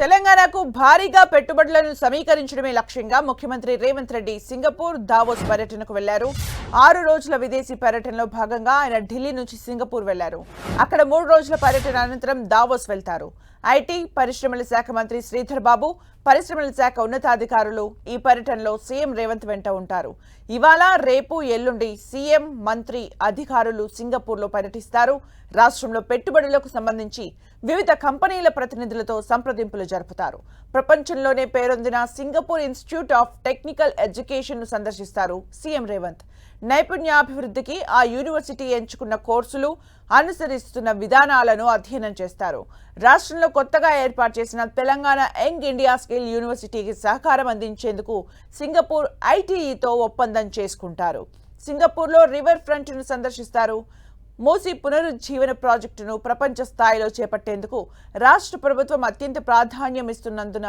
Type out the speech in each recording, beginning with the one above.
తెలంగాణకు భారీగా పెట్టుబడులను సమీకరించడమే లక్ష్యంగా ముఖ్యమంత్రి రేవంత్ రెడ్డి సింగపూర్ దావోస్ పర్యటనకు వెళ్ళారు. ఆరు రోజుల విదేశీ పర్యటనలో భాగంగా ఆయన ఢిల్లీ నుంచి సింగపూర్ వెళ్ళారు. అక్కడ మూడు రోజుల పర్యటన అనంతరం దావోస్ వెళ్తారు. ఐటీ పరిశ్రమల శాఖ మంత్రి శ్రీధర్ బాబు పరిశ్రమల శాఖ ఉన్నతాధికారులు ఈ పర్యటనలో సీఎం రేవంత్ వెంట ఉంటారు. ఇవాళ రేపు ఎల్లుండి సీఎం మంత్రి అధికారులు సింగపూర్లో పర్యటిస్తారు. రాష్ట్రంలో పెట్టుబడులకు సంబంధించి వివిధ కంపెనీల ప్రతినిధులతో సంప్రదింపులు జరుపుతారు. ప్రపంచంలోనే పేరొందిన సింగపూర్ ఇన్స్టిట్యూట్ ఆఫ్ టెక్నికల్ ఎడ్యుకేషన్ను సందర్శిస్తారు సీఎం రేవంత్. నైపుణ్యాభివృద్ధికి ఆ యూనివర్సిటీ ఎంచుకున్న కోర్సులు అనుసరిస్తున్న విధానాలను అధ్యయనం చేస్తారు. రాష్ట్రంలో కొత్తగా ఏర్పాటు చేసిన తెలంగాణ యంగ్ ఇండియా స్కిల్ యూనివర్సిటీకి సహకారం అందించేందుకు సింగపూర్ ఐటీఈతో ఒప్పందం చేసుకుంటారు. సింగపూర్లో రివర్ ఫ్రంట్ను సందర్శిస్తారు. మూసి పునరుజ్జీవన ప్రాజెక్టును ప్రపంచ స్థాయిలో చేపట్టేందుకు రాష్ట్ర ప్రభుత్వం అత్యంత ప్రాధాన్యం ఇస్తున్నందున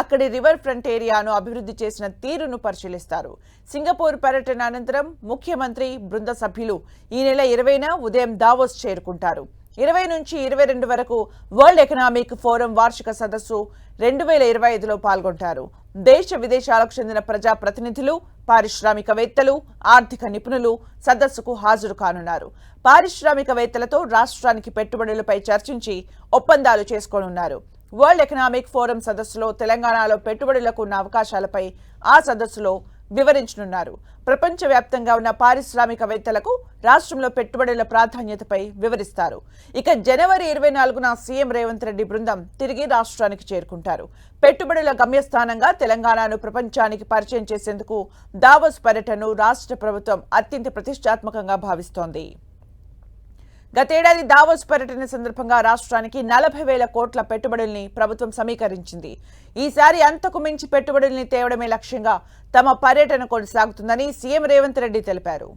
అక్కడి రివర్ ఫ్రంట్ ఏరియాను అభివృద్ధి చేసిన తీరును పరిశీలిస్తారు. సింగపూర్ పర్యటన అనంతరం ముఖ్యమంత్రి బృంద సభ్యులు ఈ నెల ఇరవైన ఉదయం దావోస్ చేరుకుంటారు. ఇరవై నుంచి ఇరవై రెండు వరకు వరల్డ్ ఎకనామిక్ ఫోరం వార్షిక సదస్సు రెండు వేల ఇరవై ఐదులో పాల్గొంటారు. దేశ విదేశాలకు చెందిన ప్రజా ప్రతినిధులు పారిశ్రామికవేత్తలు ఆర్థిక నిపుణులు సదస్సుకు హాజరు కానున్నారు. పారిశ్రామికవేత్తలతో రాష్ట్రానికి పెట్టుబడులపై చర్చించి ఒప్పందాలు చేసుకోనున్నారు. వరల్డ్ ఎకనామిక్ ఫోరం సదస్సులో తెలంగాణలో పెట్టుబడులకు ఉన్న అవకాశాలపై ఆ సదస్సులో వివరించనున్నారు. ప్రపంచవ్యాప్తంగా ఉన్న పారిశ్రామికవేత్తలకు రాష్ట్రంలో పెట్టుబడుల ప్రాధాన్యతపై వివరిస్తారు. ఇక జనవరి ఇరవై నాలుగున సీఎం రేవంత్ రెడ్డి బృందం తిరిగి రాష్ట్రానికి చేరుకుంటారు. పెట్టుబడుల గమ్యస్థానంగా తెలంగాణను ప్రపంచానికి పరిచయం చేసేందుకు దావోస్ పర్యటనను రాష్ట్ర ప్రభుత్వం అత్యంత ప్రతిష్టాత్మకంగా భావిస్తోంది. గతేడాది దావోస్ పర్యటన సందర్భంగా రాష్ట్రానికి నలభై వేల కోట్ల పెట్టుబడుల్ని ప్రభుత్వం సమీకరించింది. ఈసారి అంతకు మించి పెట్టుబడుల్ని తేవడమే లక్ష్యంగా తమ పర్యటన కొనసాగుతుందని సీఎం రేవంత్ రెడ్డి తెలిపారు.